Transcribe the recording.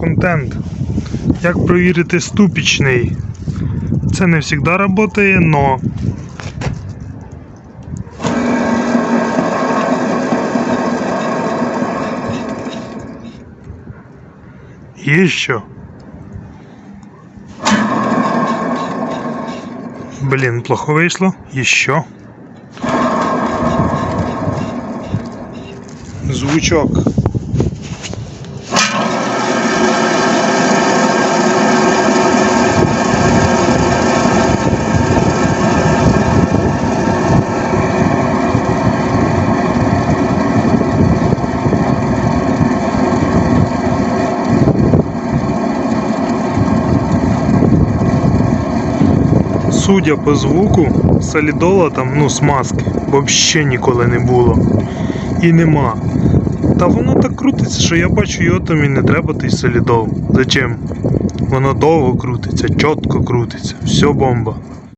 контент. Як провірити ступічний. Це не завжди працює, но. Є що? Блін, плохо вийшло. Еще. Звучок. Судя по звуку, солідола там, ну, смазки, взагалі ніколи не було. І нема. Та воно так крутиться, що я бачу його там і не треба той солідол. Зачем? Воно довго крутиться, чітко крутиться, все бомба.